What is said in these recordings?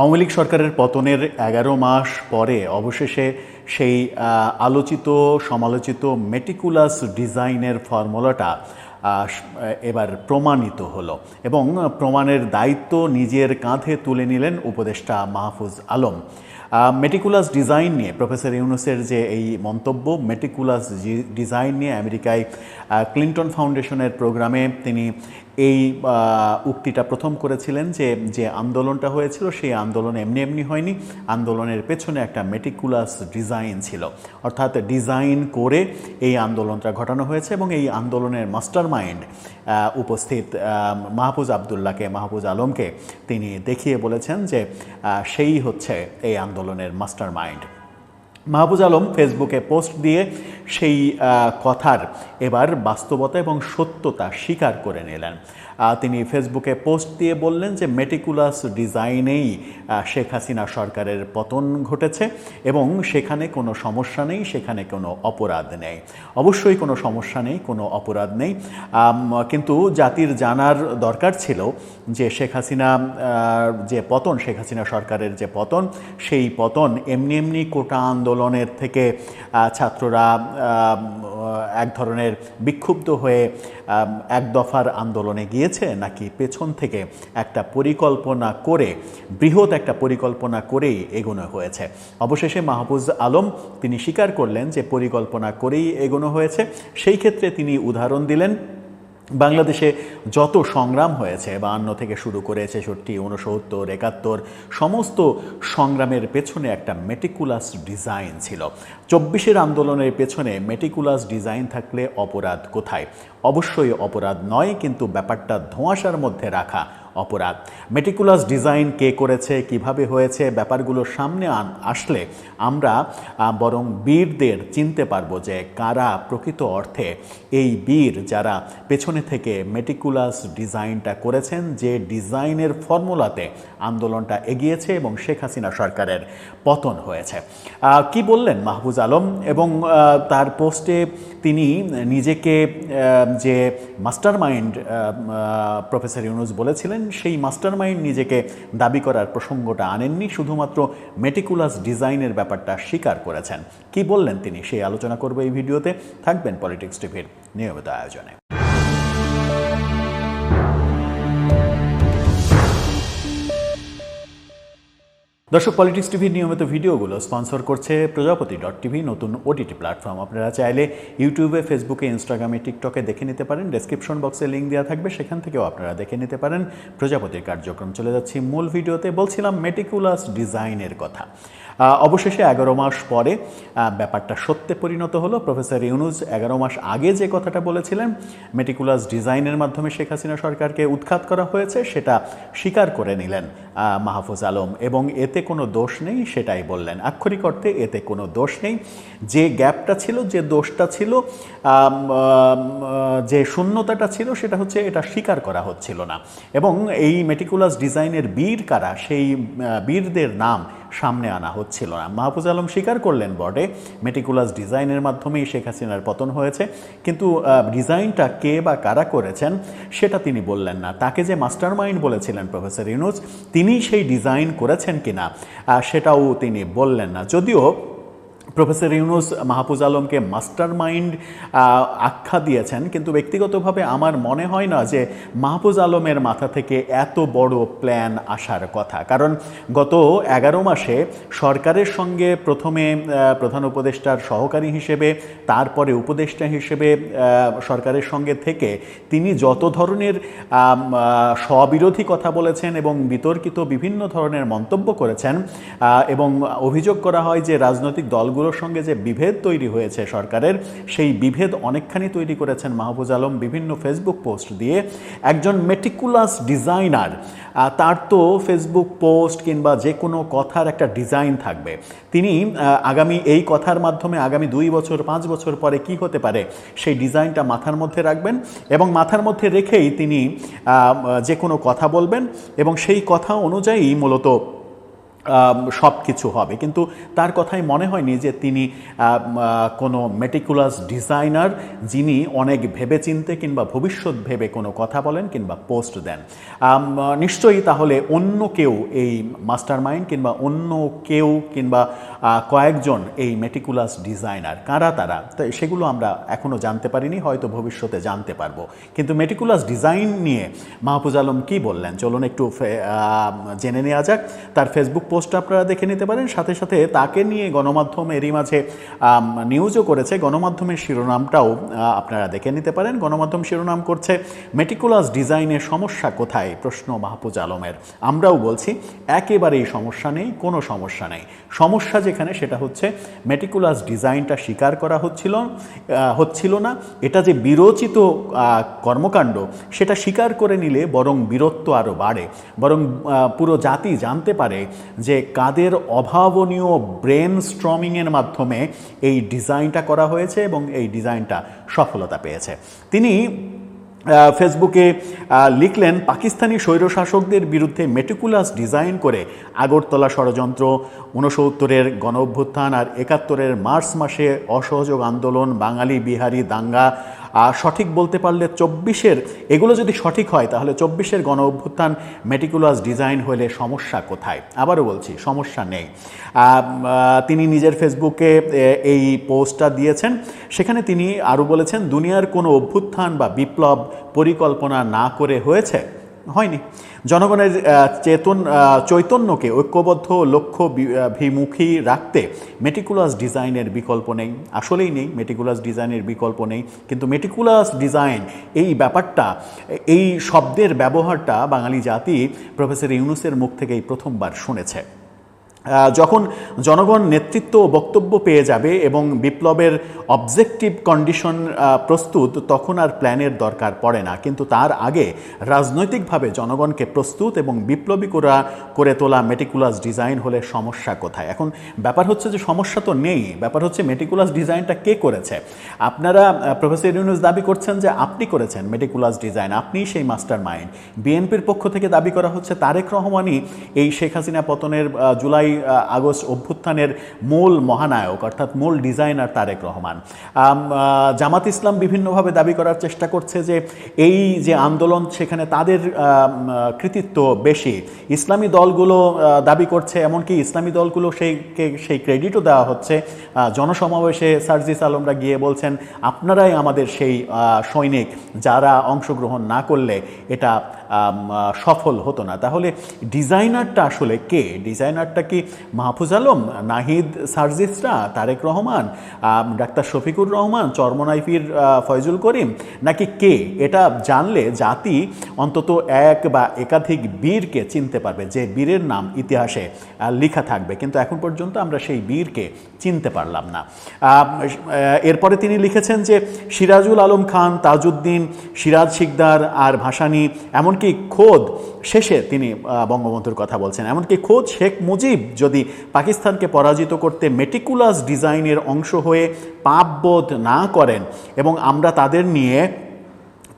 আওয়ামী লীগ সরকারের পতনের এগারো মাস পরে অবশেষে সেই আলোচিত, সমালোচিত মেটিকুলাস ডিজাইনের ফর্মুলাটা এবার প্রমাণিত হলো এবং প্রমাণের দায়িত্ব নিজের কাঁধে তুলে নিলেন উপদেষ্টা মাহফুজ আলম। মেটিকুলাস ডিজাইন নিয়ে প্রফেসর ইউনুসের যে এই মন্তব্য মেটিকুলাস ডিজাইন নিয়ে আমেরিকায় ক্লিন্টন ফাউন্ডেশনের প্রোগ্রামে তিনি এই উক্তিটা প্রথম করেছিলেন যে যে আন্দোলনটা হয়েছিল, সেই আন্দোলন এমনি এমনি হয়নি। আন্দোলনের পেছনে একটা মেটিকুলাস ডিজাইন ছিল। অর্থাৎ ডিজাইন করে এই আন্দোলনটা ঘটানো হয়েছে এবং এই আন্দোলনের মাস্টার মাইন্ড উপস্থিত মাহফুজ আবদুল্লাহকে, মাহফুজ আলমকে তিনি দেখিয়ে বলেছেন যে সেই হচ্ছে এই আন্দোলনের মাস্টার মাইন্ড মাহবুজ আলম ফেসবুকে পোস্ট দিয়ে সেই কথার এবার বাস্তবতা এবং সত্যতা স্বীকার করে নিলেন। তিনি ফেসবুকে পোস্ট দিয়ে বললেন যে মেটিকুলাস ডিজাইনেই শেখ হাসিনা সরকারের পতন ঘটেছে এবং সেখানে কোনো সমস্যা নেই, সেখানে কোনো অপরাধ নেই। অবশ্যই কোনো সমস্যা নেই, কোনো অপরাধ নেই। কিন্তু জাতির জানার দরকার ছিল যে শেখ হাসিনা যে পতন, শেখ হাসিনা সরকারের যে পতন, সেই পতন এমনি এমনি কোটা আন্দোলনের থেকে ছাত্ররা এক ধরনের বিক্ষুব্ধ হয়ে এক দফার আন্দোলনে গিয়েছে নাকি পেছন থেকে একটা পরিকল্পনা করে, বৃহৎ একটা পরিকল্পনা করেই এগোনো হয়েছে। অবশেষে মাহফুজ আলম তিনি স্বীকার করলেন যে পরিকল্পনা করেই এগোনো হয়েছে। সেই ক্ষেত্রে তিনি উদাহরণ দিলেন বাংলাদেশে যত সংগ্রাম হয়েছে, বাহান্ন থেকে শুরু করে ছেষট্টি উনসত্তর একাত্তর, সমস্ত সংগ্রামের পেছনে একটা মেটিকুলাস ডিজাইন ছিল। চব্বিশের আন্দোলনের পেছনে মেটিকুলাস ডিজাইন থাকলে অপরাধ কোথায়? অবশ্যই অপরাধ নয়, কিন্তু ব্যাপারটা ধোঁয়াশার মধ্যে রাখা অপরাধ। মেটিকুলাস ডিজাইন কে করেছে, কীভাবে হয়েছে, ব্যাপারগুলো সামনে আসলে আমরা বরং বীরদের চিনতে পারব যে কারা প্রকৃত অর্থে এই বীর যারা পেছনে থেকে মেটিকুলাস ডিজাইনটা করেছেন, যে ডিজাইনের ফর্মুলাতে আন্দোলনটা এগিয়েছে এবং শেখ হাসিনা সরকারের পতন হয়েছে। কি বললেন মাহবুজ আলম? এবং তার পোস্টে তিনি নিজেকে যে মাস্টার মাইন্ড প্রফেসর ইউনুস বলেছিলেন সেই মাস্টার মাইন্ড নিজেকে দাবি করার প্রসঙ্গটা আনেননি, শুধুমাত্র মেটিকুলাস ডিজাইনের ব্যাপারটা স্বীকার করেছেন। কি বললেন তিনি? সেই আলোচনা করব এই ভিডিওতে। থাকবেন পলিটিক্স টিভির নিয়মিত আয়োজনে। দর্শক পলিটিক্স টিভির নিয়মিত ভিডিওগুলো স্পন্সর করছে প্রজাপতি ডট টিভি নতুন ওটিটি প্ল্যাটফর্ম আপনারা চাইলে ইউটিউবে ফেসবুকে ইনস্টাগ্রামে টিকটকে দেখে নিতে পারেন। ডেসক্রিপশন বক্সে লিঙ্ক দেওয়া থাকবে, সেখান থেকেও আপনারা দেখে নিতে পারেন। প্রজাপতির কার্যক্রম চলে যাচ্ছি মূল ভিডিওতে। বলছিলাম মেটিকুলাস ডিজাইনের কথা। অবশেষে এগারো মাস পরে ব্যাপারটা সত্যে পরিণত হলো। প্রফেসর ইউনুস এগারো মাস আগে যে কথাটা বলেছিলেন, মেটিকুলাস ডিজাইনের মাধ্যমে শেখ হাসিনা সরকারকে উৎখাত করা হয়েছে, সেটা স্বীকার করে নিলেন মাহফুজ আলম। এবং এতে কোনো দোষ নেই, সেটাই বললেন। আক্ষরিক অর্থে এতে কোনো দোষ নেই। যে গ্যাপটা ছিল, যে দোষটা ছিল যে শূন্যতাটা ছিল, সেটা হচ্ছে এটা স্বীকার করা হচ্ছিল না। এবং এই মেটিকুলাস ডিজাইনের বীর কারা, সেই বীরদের নাম সামনে আনা হচ্ছিল না। মাহফুজ আলম স্বীকার করলেন বটে, মেটিকুলাস ডিজাইনের মাধ্যমেই শেখ হাসিনার পতন হয়েছে, কিন্তু ডিজাইনটা কে বা কারা করেছেন সেটা তিনি বললেন না। তাকে যে মাস্টার মাইন্ড বলেছিলেন প্রফেসর ইউনুস, তিনি সেই ডিজাইন করেছেন কিনা সেটাও তিনি বললেন না। যদিও প্রফেসর ইউনুস মাহফুজ আলমকে মাস্টার মাইন্ড আখ্যা দিয়েছেন, কিন্তু ব্যক্তিগতভাবে আমার মনে হয় না যে মাহফুজ আলমের মাথা থেকে এত বড় প্ল্যান আসার কথা। কারণ গত এগারো মাসে সরকারের সঙ্গে প্রথমে প্রধান উপদেষ্টার সহকারী হিসেবে, তারপরে উপদেষ্টা হিসেবে সরকারের সঙ্গে থেকে তিনি যত ধরনের স্ববিরোধী কথা বলেছেন এবং বিতর্কিত বিভিন্ন ধরনের মন্তব্য করেছেন এবং অভিযোগ করা হয় যে রাজনৈতিক দলগুলোর সঙ্গে যে বিভেদ তৈরি হয়েছে সরকারের, সেই বিভেদ অনেকখানি তৈরি করেছেন মাহবুজ আলম বিভিন্ন ফেসবুক পোস্ট দিয়ে। একজন মেটিকুলাস ডিজাইনার তার তো ফেসবুক পোস্ট কিংবা যে কোনো কথার একটা ডিজাইন থাকবে। তিনি আগামী এই কথার মাধ্যমে আগামী দুই বছর, পাঁচ বছর পরে কি হতে পারে সেই ডিজাইনটা মাথার মধ্যে রাখবেন এবং মাথার মধ্যে রেখেই তিনি যে কোনো কথা বলবেন এবং সেই কথা অনুযায়ী মূলত সব কিছু হবে। কিন্তু তার কথাই মনে হয়নি যে তিনি কোনো মেটিকুলাস ডিজাইনার যিনি অনেক ভেবেচিন্তে কিংবা ভবিষ্যৎ ভেবে কোনো কথা বলেন কিংবা পোস্ট দেন। নিশ্চয়ই তাহলে অন্য কেউ এই মাস্টার মাইন্ড কিংবা অন্য কেউ কিংবা কয়েকজন এই মেটিকুলাস ডিজাইনার কারা তারা? তো সেগুলো আমরা এখনও জানতে পারিনি, হয়তো ভবিষ্যতে জানতে পারব। কিন্তু মেটিকুলাস ডিজাইন নিয়ে মাহফুজ আলম কী বললেন? চলুন একটু জেনে নেওয়া যাক। তার ফেসবুক পোস্ট আপনারা দেখে নিতে পারেন। সাথে সাথে তাকে নিয়ে গণমাধ্যম এরই মাঝে নিউজও করেছে। গণমাধ্যমের শিরোনামটাও আপনারা দেখে নিতে পারেন। গণমাধ্যম শিরোনাম করছে, মেটিকুলাস ডিজাইনের সমস্যা কোথায়? প্রশ্ন মাহফুজ আলমের। আমরাও বলছি, একেবারেই সমস্যা নেই, কোনো সমস্যা নেই। সমস্যা যেখানে, সেটা হচ্ছে, মেটিকুলাস ডিজাইনটা স্বীকার করা হচ্ছিল হচ্ছিল না। এটা যে বিরোচিত কর্মকাণ্ড, সেটা স্বীকার করে নিলে বরং বীরত্ব আরও বাড়ে। বরং পুরো জাতি জানতে পারে যে কাদের অভাবনীয় ব্রেন স্ট্রমিংয়ের মাধ্যমে এই ডিজাইনটা করা হয়েছে এবং এই ডিজাইনটা সফলতা পেয়েছে। তিনি ফেসবুকে লিখলেন, পাকিস্তানি স্বৈরশাসকদের বিরুদ্ধে মেটিকুলাস ডিজাইন করে আগরতলা ষড়যন্ত্র ঊনসত্তরের গণ অভ্যুত্থান আর একাত্তরের মার্চ মাসে অসহযোগ আন্দোলন, বাঙালি, বিহারি, দাঙ্গা। আর সঠিক বলতে পারলে চব্বিশের, এগুলো যদি সঠিক হয়, তাহলে চব্বিশের গণ অভ্যুত্থান মেটিকুলাস ডিজাইন হলে সমস্যা কোথায়? আবারও বলছি, সমস্যা নেই। তিনি নিজের ফেসবুকে এই পোস্টটা দিয়েছেন। সেখানে তিনি আরও বলেছেন, দুনিয়ার কোনো অভ্যুত্থান বা বিপ্লব পরিকল্পনা না করে হয়েছে। হয়নি। জনগণের চেতন চৈতন্যকে ঐক্যবদ্ধ লক্ষ্য বিমুখী রাখতে মেটিকুলাস ডিজাইনের বিকল্প নেই। আসলেই নেই মেটিকুলাস ডিজাইনের বিকল্প নেই। কিন্তু মেটিকুলাস ডিজাইন এই ব্যাপারটা, এই শব্দের ব্যবহারটা বাঙালি জাতি প্রফেসর ইউনুসের মুখ থেকেই প্রথমবার শুনেছে। যখন জনগণ নেতৃত্ব ও বক্তব্য পেয়ে যাবে এবং বিপ্লবের অবজেক্টিভ কন্ডিশন প্রস্তুত, তখন আর প্ল্যানের দরকার পড়ে না। কিন্তু তার আগে রাজনৈতিকভাবে জনগণকে প্রস্তুত এবং বিপ্লবী করা, করে তোলা মেটিকুলাস ডিজাইন হলে সমস্যা কোথায়? এখন ব্যাপার হচ্ছে যে সমস্যা তো নেই। ব্যাপার হচ্ছে মেটিকুলাস ডিজাইনটা কে করেছে? আপনারা প্রফেসর ইউনুস দাবি করছেন যে আপনি করেছেন মেটিকুলাস ডিজাইন আপনিই সেই মাস্টার মাইন্ড বিএনপির পক্ষ থেকে দাবি করা হচ্ছে তারেক রহমানই এই শেখ হাসিনা পতনের জুলাই আগস্ট অভ্যুত্থানের মূল মহানায়ক, অর্থাৎ মূল ডিজাইনার তারেক রহমান। জামাত ইসলাম বিভিন্নভাবে দাবি করার চেষ্টা করছে যে এই যে আন্দোলন, সেখানে তাদের কৃতিত্ব বেশি। ইসলামী দলগুলো দাবি করছে, এমনকি ইসলামী দলগুলো সেই সেই ক্রেডিটও দেওয়া হচ্ছে। জনসমাবেশে সার্জিস আলমরা গিয়ে বলছেন, আপনারাই আমাদের সেই সৈনিক যারা অংশগ্রহণ না করলে এটা সফল হতো না। তাহলে ডিজাইনারটা আসলে কে? ডিজাইনারটা কি মাহফুজ আলম, নাহিদ সার্জিসরা, তারেক রহমান ডাক্তার শফিকুর রহমান চরমনাইফির ফয়জুল করিম। নাকি কে? এটা জানলে জাতি অন্তত এক বা একাধিক বীরকে চিনতে পারবে। যে বীরের নাম ইতিহাসে লেখা থাকবে। কিন্তু এখন পর্যন্ত আমরা সেই বীরকে চিনতে পারলাম না। এরপরে তিনি লিখেছেন যে, সিরাজুল আলম খান, তাজউদ্দিন, সিরাজ শিকদার আর ভাসানী, এমনকি খোদ শেষে তিনি বঙ্গবন্ধুর কথা বলছেন। এমনকি খোদ শেখ মুজিব যদি পাকিস্তানকে পরাজিত করতে মেটিকুলাস ডিজাইনের অংশ হয়ে পাপবোধ না করেন এবং আমরা তাদের নিয়ে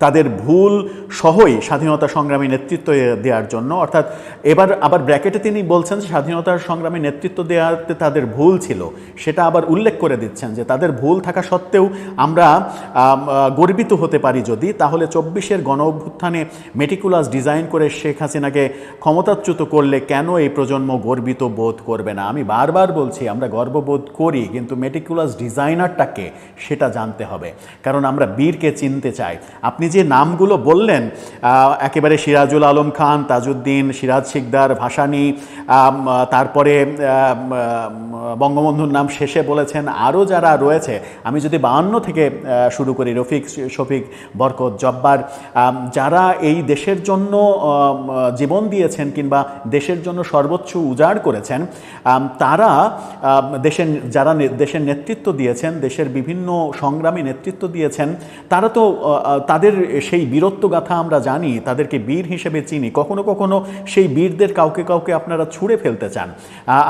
তাদের ভুল সহই স্বাধীনতা সংগ্রামী নেতৃত্ব দেওয়ার জন্য। অর্থাৎ এবার আবার ব্র্যাকেটে তিনি বলছেন যে স্বাধীনতার সংগ্রামী নেতৃত্ব দেওয়াতে তাদের ভুল ছিল। সেটা আবার উল্লেখ করে দিচ্ছেন যে তাদের ভুল থাকা সত্ত্বেও আমরা গর্বিত হতে পারি যদি তাহলে চব্বিশের গণ অভ্যুত্থানে মেটিকুলাস ডিজাইন করে শেখ হাসিনাকে ক্ষমতাচ্যুত করলে কেন এই প্রজন্ম গর্বিত বোধ করবে না? আমি বারবার বলছি, আমরা গর্ববোধ করি, কিন্তু মেটিকুলাস ডিজাইনারটাকে সেটা জানতে হবে। কারণ আমরা বীরকে চিনতে চাই। আপনি যে নামগুলো বললেন একেবারে সিরাজুল আলম খান, তাজউদ্দিন, সিরাজ শিকদার, ভাসানী তারপরে বঙ্গবন্ধুর নাম শেষে বলেছেন আরও যারা রয়েছে। আমি যদি বাহান্ন থেকে শুরু করি, রফিক, শফিক, বরকত, জব্বার যারা এই দেশের জন্য জীবন দিয়েছেন কিংবা দেশের জন্য সর্বোচ্চ উজাড় করেছেন তারা দেশের, যারা দেশের নেতৃত্ব দিয়েছেন, দেশের বিভিন্ন সংগ্রামী নেতৃত্ব দিয়েছেন, তারা তো তাদের সেই বীরত্ব গাথা আমরা জানি, তাদেরকে বীর হিসেবে চিনি। কখনো কখনো সেই বীরদের কাউকে কাউকে আপনারা ছুঁড়ে ফেলতে চান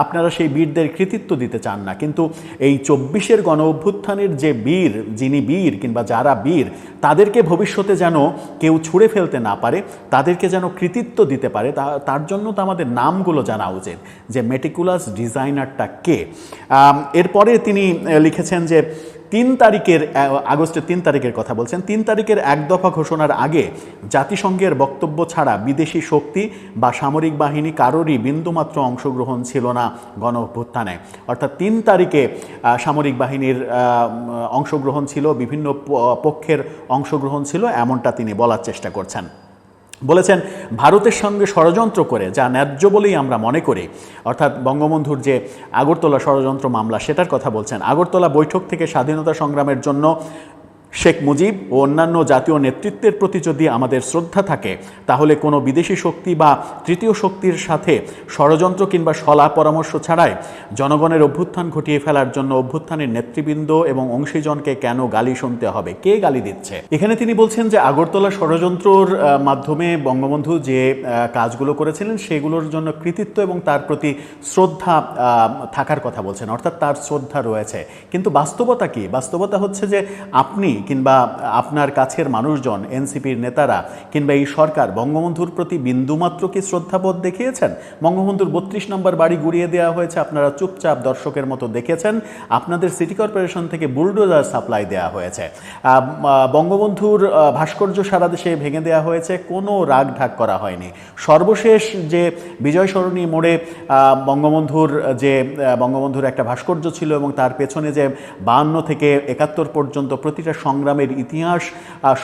আপনারা সেই বীরদের কৃতিত্ব দিতে চান না। কিন্তু এই চব্বিশের গণ অভ্যুত্থানের যে বীর, যিনি বীর কিংবা যারা বীর, তাদেরকে ভবিষ্যতে যেন কেউ ছুঁড়ে ফেলতে না পারে, তাদেরকে যেন কৃতিত্ব দিতে পারে তার জন্য তো আমাদের নামগুলো জানা উচিত, যে মেটিকুলাস ডিজাইনারটা কে? এরপরে তিনি লিখেছেন যে তিন তারিখের আগস্টের তিন তারিখের কথা বলছেন। তিন তারিখের এক দফা ঘোষণার আগে জাতিসংঘের বক্তব্য ছাড়া বিদেশি শক্তি বা সামরিক বাহিনী কারোরই বিন্দুমাত্র অংশগ্রহণ ছিল না গণ অভ্যুত্থানে অর্থাৎ তিন তারিখে সামরিক বাহিনীর অংশগ্রহণ ছিল, বিভিন্ন পক্ষের অংশগ্রহণ ছিল, এমনটা তিনি বলার চেষ্টা করছেন। বলেছেন, ভারতের সঙ্গে ষড়যন্ত্র করে, যা ন্যায্য বলেই আমরা মনে করি। অর্থাৎ বঙ্গবন্ধুর যে আগরতলা ষড়যন্ত্র মামলা, সেটার কথা বলছেন। আগরতলা বৈঠক থেকে স্বাধীনতা সংগ্রামের জন্য শেখ মুজিব ও অন্যান্য জাতীয় নেতৃত্বের প্রতি যদি আমাদের শ্রদ্ধা থাকে, তাহলে কোনো বিদেশি শক্তি বা তৃতীয় শক্তির সাথে ষড়যন্ত্র কিংবা সলা পরামর্শ ছাড়াই জনগণের অভ্যুত্থান ঘটিয়ে ফেলার জন্য অভ্যুত্থানের নেতৃবৃন্দ এবং অংশীজনকে কেন গালি শুনতে হবে? কে গালি দিচ্ছে? এখানে তিনি বলছেন যে আগরতলা ষড়যন্ত্রর মাধ্যমে বঙ্গবন্ধু যে কাজগুলো করেছিলেন, সেগুলোর জন্য কৃতিত্ব এবং তার প্রতি শ্রদ্ধা থাকার কথা বলছেন। অর্থাৎ তার শ্রদ্ধা রয়েছে। কিন্তু বাস্তবতা কি? বাস্তবতা হচ্ছে যে আপনি কিংবা আপনার কাছের মানুষজন, এনসিপির নেতারা, কিংবা এই সরকার বঙ্গবন্ধুর প্রতি বিন্দুমাত্র কি শ্রদ্ধাবোধ দেখিয়েছেন? বঙ্গবন্ধুর বত্রিশ নম্বর বাড়ি গুড়িয়ে দেওয়া হয়েছে, আপনারা চুপচাপ দর্শকের মতো দেখেছেন। আপনাদের সিটি কর্পোরেশন থেকে বুলডোজার সাপ্লাই দেওয়া হয়েছে। বঙ্গবন্ধুর ভাস্কর্য সারা দেশে ভেঙে দেওয়া হয়েছে, কোনো রাগ ঢাক করা হয়নি। সর্বশেষ যে বিজয় সরণী মোড়ে বঙ্গবন্ধুর যে বঙ্গবন্ধুর একটা ভাস্কর্য ছিল এবং তার পেছনে যে বাহান্ন থেকে একাত্তর পর্যন্ত প্রতিটা সংগ্রামের ইতিহাস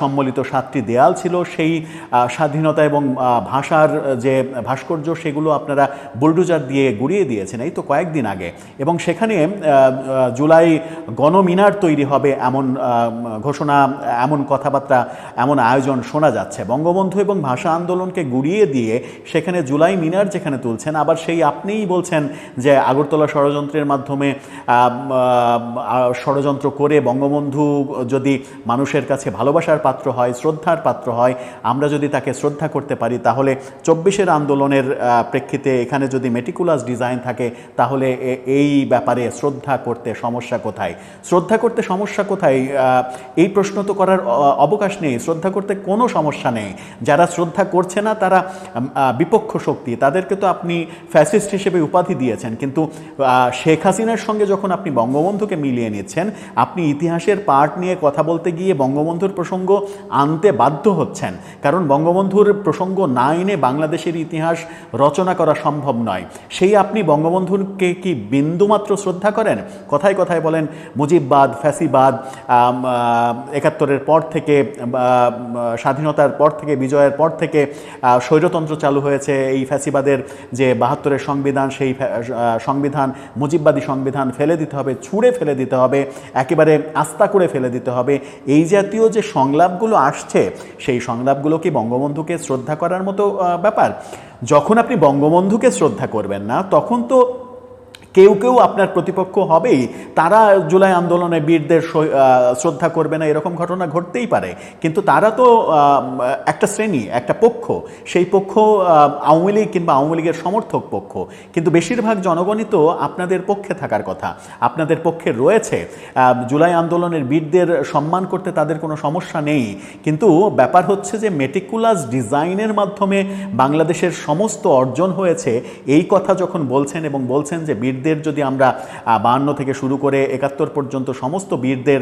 সম্বলিত সাতটি দেয়াল ছিল। সেই স্বাধীনতা এবং ভাষার যে ভাস্কর্য, সেগুলো আপনারা বুলডোজার দিয়ে গুড়িয়ে দিয়েছেন এই তো কয়েকদিন আগে। এবং সেখানে জুলাই গণমিনার তৈরি হবে এমন ঘোষণা, এমন কথাবার্তা, এমন আয়োজন শোনা যাচ্ছে। বঙ্গবন্ধু এবং ভাষা আন্দোলনকে গুড়িয়ে দিয়ে সেখানে জুলাই মিনার যেখানে তুলছেন, আবার সেই আপনিই বলছেন যে আগরতলা ষড়যন্ত্রের মাধ্যমে ষড়যন্ত্র করে বঙ্গবন্ধু যদি মানুষের কাছে ভালোবাসার পাত্র হয়, শ্রদ্ধার পাত্র হয়, আমরা যদি তাকে শ্রদ্ধা করতে পারি, তাহলে চব্বিশের আন্দোলনের প্রেক্ষিতে এখানে যদি মেটিকুলাস ডিজাইন থাকে, তাহলে এই ব্যাপারে শ্রদ্ধা করতে সমস্যা কোথায়? শ্রদ্ধা করতে সমস্যা কোথায়? এই প্রশ্ন তো করার অবকাশ নেই। শ্রদ্ধা করতে কোনো সমস্যা নেই। যারা শ্রদ্ধা করছে না, তারা বিপক্ষ শক্তি। তাদেরকে তো আপনি ফ্যাসিস্ট হিসেবে উপাধি দিয়েছেন। কিন্তু শেখ হাসিনার সঙ্গে যখন আপনি বঙ্গবন্ধুকে মিলিয়ে নিচ্ছেন, আপনি ইতিহাসের পার্ট নিয়ে কথা বলতে গিয়ে বঙ্গবন্ধুর প্রসঙ্গ আনতে বাধ্য হচ্ছেন। কারণ বঙ্গবন্ধুর প্রসঙ্গ না এনে বাংলাদেশের ইতিহাস রচনা করা সম্ভব নয়। সেই আপনি বঙ্গবন্ধুকে কি বিন্দুমাত্র শ্রদ্ধা করেন? কথায় কথায় বলেন, মুজিববাদ, ফ্যাসিবাদ একাত্তরের পর থেকে স্বাধীনতার পর থেকে, বিজয়ের পর থেকে স্বৈরতন্ত্র চালু হয়েছে। এই ফ্যাসিবাদের যে বাহাত্তরের সংবিধান, সেই সংবিধান, মুজিববাদী সংবিধান ফেলে দিতে হবে, ছুঁড়ে ফেলে দিতে হবে, একেবারে আস্থা করে ফেলে দিতে হবে। এই জাতীয় যে সংলাপগুলো আসছে, সেই সংলাপগুলোকে বঙ্গবন্ধুকে শ্রদ্ধা করার মতো ব্যাপার? যখন আপনি বঙ্গবন্ধুকে শ্রদ্ধা করবেন না, তখন তো কেউ কেউ আপনার প্রতিপক্ষ হবেই। তারা জুলাই আন্দোলনে বীরদের শ্রদ্ধা করবে না, এরকম ঘটনা ঘটতেই পারে। কিন্তু তারা তো একটা শ্রেণি, একটা পক্ষ। সেই পক্ষ আওয়ামী লীগ কিংবা আওয়ামী লীগের সমর্থক পক্ষ। কিন্তু বেশিরভাগ জনগণই তো আপনাদের পক্ষে থাকার কথা। আপনাদের পক্ষে রয়েছে। জুলাই আন্দোলনের বীরদের সম্মান করতে তাদের কোনো সমস্যা নেই। কিন্তু ব্যাপার হচ্ছে যে মেটিকুলাস ডিজাইনের মাধ্যমে বাংলাদেশের সমস্ত অর্জন হয়েছে। এই কথা যখন বলছেন এবং বলছেন যে বীরদের যদি আমরা বাহান্ন থেকে শুরু করে একাত্তর পর্যন্ত সমস্ত বীরদের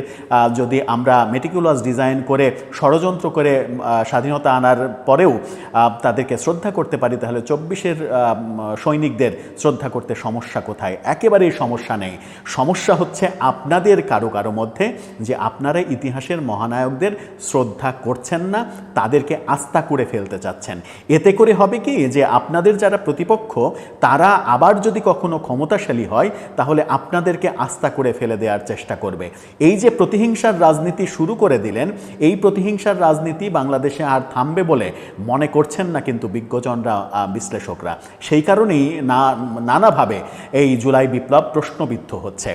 যদি আমরা মেটিকুলাস ডিজাইন করে, ষড়যন্ত্র করে স্বাধীনতা আনার পরেও তাদেরকে শ্রদ্ধা করতে পারি, তাহলে চব্বিশের সৈনিকদের শ্রদ্ধা করতে সমস্যা কোথায়? একেবারেই সমস্যা নেই। সমস্যা হচ্ছে আপনাদের কারও কারও মধ্যে যে আপনারা ইতিহাসের মহানায়কদের শ্রদ্ধা করছেন না, তাদেরকে আস্থা করে ফেলতে চাচ্ছেন। এতে করে হবে কি? যে আপনাদের যারা প্রতিপক্ষ, তারা আবার যদি কখনো ক্ষমতাশালী শক্তিশালী হয়, তাহলে আপনাদেরকে আস্থা করে ফেলে দেওয়ার চেষ্টা করবে। এই যে প্রতিহিংসার রাজনীতি শুরু করে দিলেন, এই প্রতিহিংসার রাজনীতি বাংলাদেশে আর থামবে বলে মনে করছেন না কিন্তু বিজ্ঞজনরা বিশ্লেষকরা। সেই কারণেই না, নানাভাবে এই জুলাই বিপ্লব প্রশ্নবিদ্ধ হচ্ছে।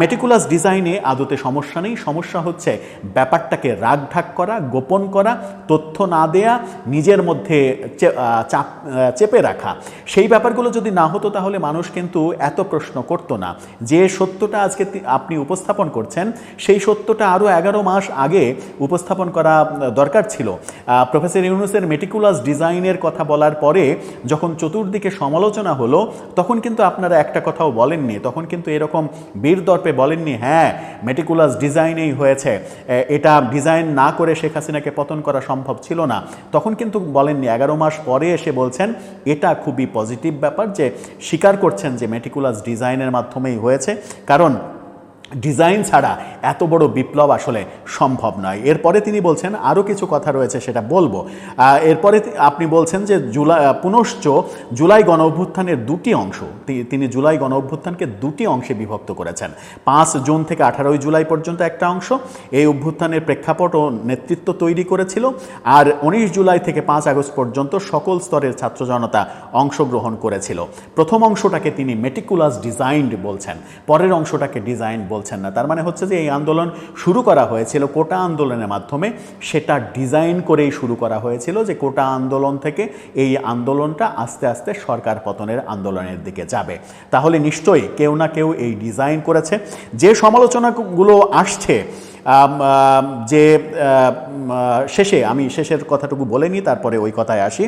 মেটিকুলাস ডিজাইনে আদতে সমস্যা নেই, সমস্যা হচ্ছে ব্যাপারটাকে রাগঢাক করা, গোপন করা, তথ্য না দেয়া, নিজের মধ্যে চাপ চেপে রাখা। সেই ব্যাপারগুলো যদি না হতো তাহলে মানুষ কিন্তু এত প্রশ্ন করতো না। যে সত্যটা আজকে আপনি উপস্থাপন করছেন, সেই সত্যটা আরও এগারো মাস আগে উপস্থাপন করা দরকার ছিল। প্রফেসর ইউনুসের মেটিকুলাস ডিজাইনের কথা বলার পরে যখন চতুর্দিকে সমালোচনা হলো, তখন কিন্তু আপনারা একটা কথাও বলেননি। তখন কিন্তু এরকম বীর দর্পে বলেননি হ্যাঁ মেটিকুলাস ডিজাইনেই হয়েছে। এটা ডিজাইন না করে শেখ হাসিনাকে পতন করা সম্ভব ছিল না। তখন কিন্তু বলেননি, এগারো মাস পরে এসে বলছেন, এটা খুবই পজিটিভ ব্যাপার যে স্বীকার করছেন যে মেটিকুলাস ডিজাইনের মাধ্যমেই হয়েছে। কারণ ডিজাইন ছাড়া এত বড় বিপ্লব আসলে সম্ভব নয়। এরপরে তিনি বলছেন আরও কিছু কথা রয়েছে সেটা বলব। এরপরে আপনি বলছেন যে জুলাই পুনশ্চ জুলাই গণ অভ্যুত্থানের দুটি অংশ তিনি জুলাই গণ অভ্যুত্থানকে দুটি অংশে বিভক্ত করেছেন। পাঁচ জুন থেকে আঠারোই জুলাই পর্যন্ত একটা অংশ, এই অভ্যুত্থানের প্রেক্ষাপট ও নেতৃত্ব তৈরি করেছিল। আর উনিশ জুলাই থেকে পাঁচ আগস্ট পর্যন্ত সকল স্তরের ছাত্র জনতা অংশগ্রহণ করেছিল। প্রথম অংশটাকে তিনি মেটিকুলাস ডিজাইনড বলছেন, পরের অংশটাকে ডিজাইন বলছেন না। তার মানে হচ্ছে যে এই আন্দোলন শুরু করা হয়েছিল কোটা আন্দোলনের মাধ্যমে। সেটা ডিজাইন করেই শুরু করা হয়েছিল যে কোটা আন্দোলন থেকে এই আন্দোলনটা আস্তে আস্তে সরকার পতনের আন্দোলনের দিকে যাবে। তাহলে নিশ্চয়ই কেউ না কেউ এই ডিজাইন করেছে। যে সমালোচনাগুলো আসছে যে শেষে, আমি শেষের কথাটুকু বলে নিই, তারপরে ওই কথায় আসি।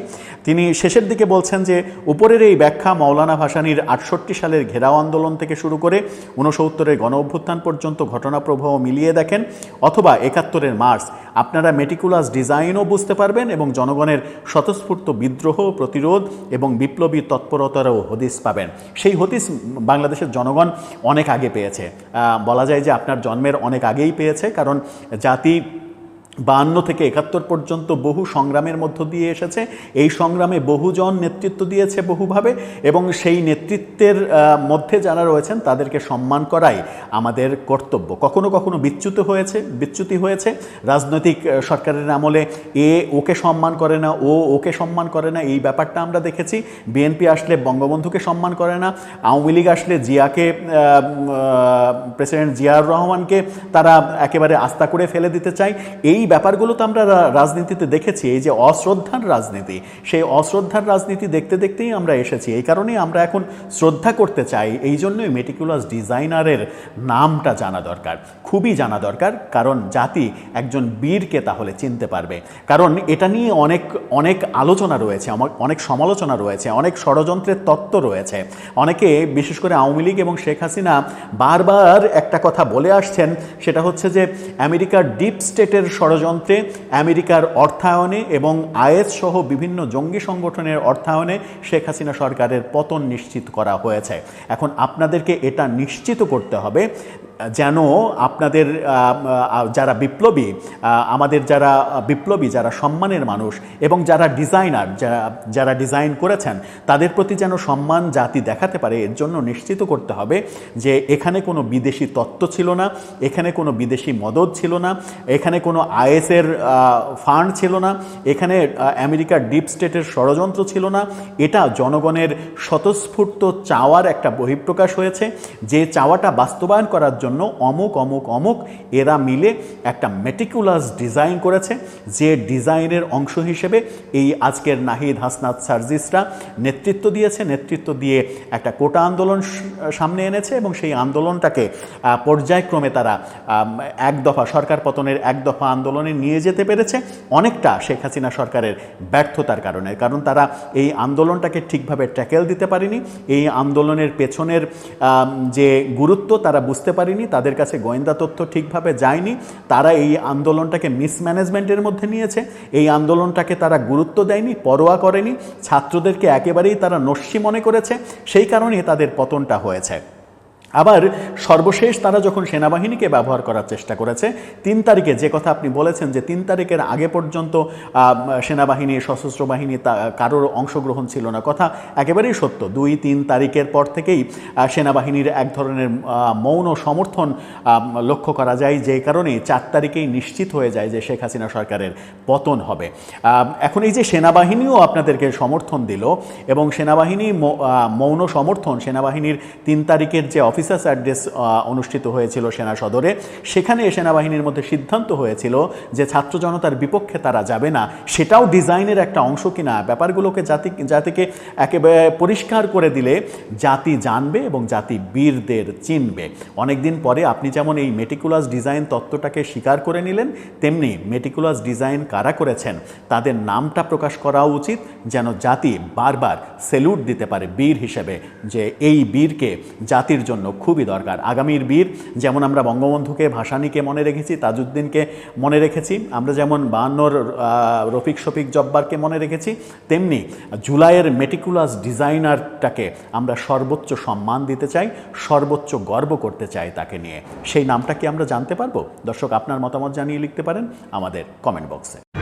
তিনি শেষের দিকে বলছেন যে, উপরের এই ব্যাখ্যা মৌলানা ভাসানির আটষট্টি সালের ঘেরাও আন্দোলন থেকে শুরু করে ঊনসত্তরের গণ অভ্যুত্থান পর্যন্ত ঘটনাপ্রবাহ মিলিয়ে দেখেন, অথবা একাত্তরের মার্চ আপনারা মেটিকুলাস ডিজাইনও বুঝতে পারবেন এবং জনগণের স্বতঃস্ফূর্ত বিদ্রোহ, প্রতিরোধ এবং বিপ্লবী তৎপরতারও হদিস পাবেন। সেই হদিস বাংলাদেশের জনগণ অনেক আগে পেয়েছে। বলা যায় যে আপনার জন্মের অনেক আগেই পেয়েছে, কারণ জাতি বাহান্ন থেকে একাত্তর পর্যন্ত বহু সংগ্রামের মধ্য দিয়ে এসেছে। এই সংগ্রামে বহুজন নেতৃত্ব দিয়েছে বহুভাবে এবং সেই নেতৃত্বের মধ্যে যারা রয়েছেন তাদেরকে সম্মান করাই আমাদের কর্তব্য। কখনো কখনো বিচ্যুত হয়েছে, বিচ্যুতি হয়েছে। রাজনৈতিক সরকারের আমলে এ ওকে সম্মান করে না, ও ওকে সম্মান করে না, এই ব্যাপারটা আমরা দেখেছি। বিএনপি আসলে বঙ্গবন্ধুকে সম্মান করে না, আওয়ামী লীগ আসলে জিয়াকে প্রেসিডেন্ট জিয়াউর রহমানকে তারা একেবারে আস্থা করে ফেলে দিতে চায়। এই ব্যাপারগুলো তো আমরা রাজনীতিতে দেখেছি, এই যে অশ্রদ্ধার রাজনীতি, সেই অশ্রদ্ধার রাজনীতি দেখতে দেখতেই আমরা এসেছি। এই কারণেই আমরা এখন শ্রদ্ধা করতে চাই, এই জন্যই মেটিকুলাস ডিজাইনারের নামটা জানা দরকার, খুবই জানা দরকার, কারণ জাতি একজন বীরকে তাহলে চিনতে পারবে। কারণ এটা নিয়ে অনেক অনেক আলোচনা রয়েছে অনেক সমালোচনা রয়েছে, অনেক ষড়যন্ত্রের তত্ত্ব রয়েছে। অনেকে, বিশেষ করে আওয়ামী লীগ এবং শেখ হাসিনা, বারবার একটা কথা বলে আসছেন, সেটা হচ্ছে যে আমেরিকার ডিপ স্টেটের ষড়যন্ত্রে, আমেরিকার অর্থায়নে এবং আইএস সহ বিভিন্ন জঙ্গি সংগঠনের অর্থায়নে শেখ হাসিনা সরকারের পতন নিশ্চিত করা হয়েছে। এখন আপনাদেরকে এটা নিশ্চিত করতে হবে যেন আপনাদের যারা বিপ্লবী আমাদের যারা বিপ্লবী, যারা সম্মানের মানুষ এবং যারা ডিজাইনার, যারা যারা ডিজাইন করেছেন, তাদের প্রতি যেন সম্মান জাতি দেখাতে পারে, এর জন্য নিশ্চিত করতে হবে যে এখানে কোনো বিদেশি তত্ত্ব ছিল না, এখানে কোনো বিদেশি মদত ছিল না, এখানে কোনো আইএসের ফান্ড ছিল না, এখানে আমেরিকার ডিপ স্টেটের ষড়যন্ত্র ছিল না। এটা জনগণের স্বতঃস্ফূর্ত চাওয়ার একটা বহিঃপ্রকাশ হয়েছে। যে চাওয়াটা বাস্তবায়ন করার জন্য অমুক অমুক অমুক এরা মিলে একটা মেটিকুলাস ডিজাইন করেছে, যে ডিজাইনের অংশ হিসেবে এই আজকের নাহিদ হাসনাত সার্জিসরা নেতৃত্ব দিয়েছে, নেতৃত্ব দিয়ে একটা কোটা আন্দোলন সামনে এনেছে এবং সেই আন্দোলনটাকে পর্যায়ক্রমে তারা এক দফা সরকার পতনের এক দফা আন্দোলনে নিয়ে যেতে পেরেছে। অনেকটা শেখ হাসিনা সরকারের ব্যর্থতার কারণে, কারণ তারা এই আন্দোলনটাকে ঠিকভাবে ট্যাকেল দিতে পারেনি। এই আন্দোলনের পেছনের যে গুরুত্ব তারা বুঝতে পারেনি। তাদের কাছে গোয়েন্দা তথ্য ঠিকভাবে যায়নি, তারা এই আন্দোলনটাকে মিসম্যানেজমেন্টের মধ্যে নিয়েছে। এই আন্দোলনটাকে তারা গুরুত্ব দেয়নি, পরোয়া করেনি, ছাত্রদেরকে একেবারেই তারা নস্যি মনে করেছে, সেই কারণে তাদের পতনটা হয়েছে। আবার সর্বশেষ তারা যখন সেনাবাহিনীকে ব্যবহার করার চেষ্টা করেছে, তিন তারিখে যে কথা আপনি বলেছেন যে তিন তারিখের আগে পর্যন্ত সেনাবাহিনী, সশস্ত্র বাহিনী তা, কারোর অংশগ্রহণ ছিল না। কথা একেবারেই সত্য। দুই, তিন তারিখের পর থেকেই সেনাবাহিনীর এক ধরনের মৌন সমর্থন লক্ষ্য করা যায়, যে কারণে চার তারিখেই নিশ্চিত হয়ে যায় যে শেখ হাসিনা সরকারের পতন হবে। এখন এই যে সেনাবাহিনীও আপনাদেরকে সমর্থন দিল এবং সেনাবাহিনী মৌন সমর্থন, সেনাবাহিনীর তিন তারিখের যে অফিসার্স অ্যাড্রেস অনুষ্ঠিত হয়েছিল সেনা সদরে। সেখানে সেনাবাহিনীর মধ্যে সিদ্ধান্ত হয়েছিল যে ছাত্র জনতার বিপক্ষে তারা যাবে না। সেটাও ডিজাইনের একটা অংশ কিনা, ব্যাপারগুলোকে জাতি, জাতিকে একেবারে পরিষ্কার করে দিলে জাতি জানবে এবং জাতি বীরদের চিনবে। অনেকদিন পরে আপনি যেমন এই মেটিকুলাস ডিজাইন তত্ত্বটাকে স্বীকার করে নিলেন, তেমনি মেটিকুলাস ডিজাইন কারা করেছেন, তাদের নামটা প্রকাশ করা উচিত, যেন জাতি বারবার সেলুট দিতে পারে বীর হিসেবে, যে এই বীরকে জাতির জন্য খুবই দরকার। আগামীর বীর যেমন আমরা বঙ্গবন্ধুকে, ভাসানীকে মনে রেখেছি, তাজউদ্দিনকে মনে রেখেছি, আমরা যেমন বায়ান্নর রফিক শফিক জব্বারকে মনে রেখেছি, তেমনি জুলাইয়ের মেটিকুলাস ডিজাইনারটাকে আমরা সর্বোচ্চ সম্মান দিতে চাই, সর্বোচ্চ গর্ব করতে চাই তাকে নিয়ে। সেই নামটা কি আমরা জানতে পারব? দর্শক, আপনার মতামত জানিয়ে লিখতে পারেন আমাদের কমেন্ট বক্সে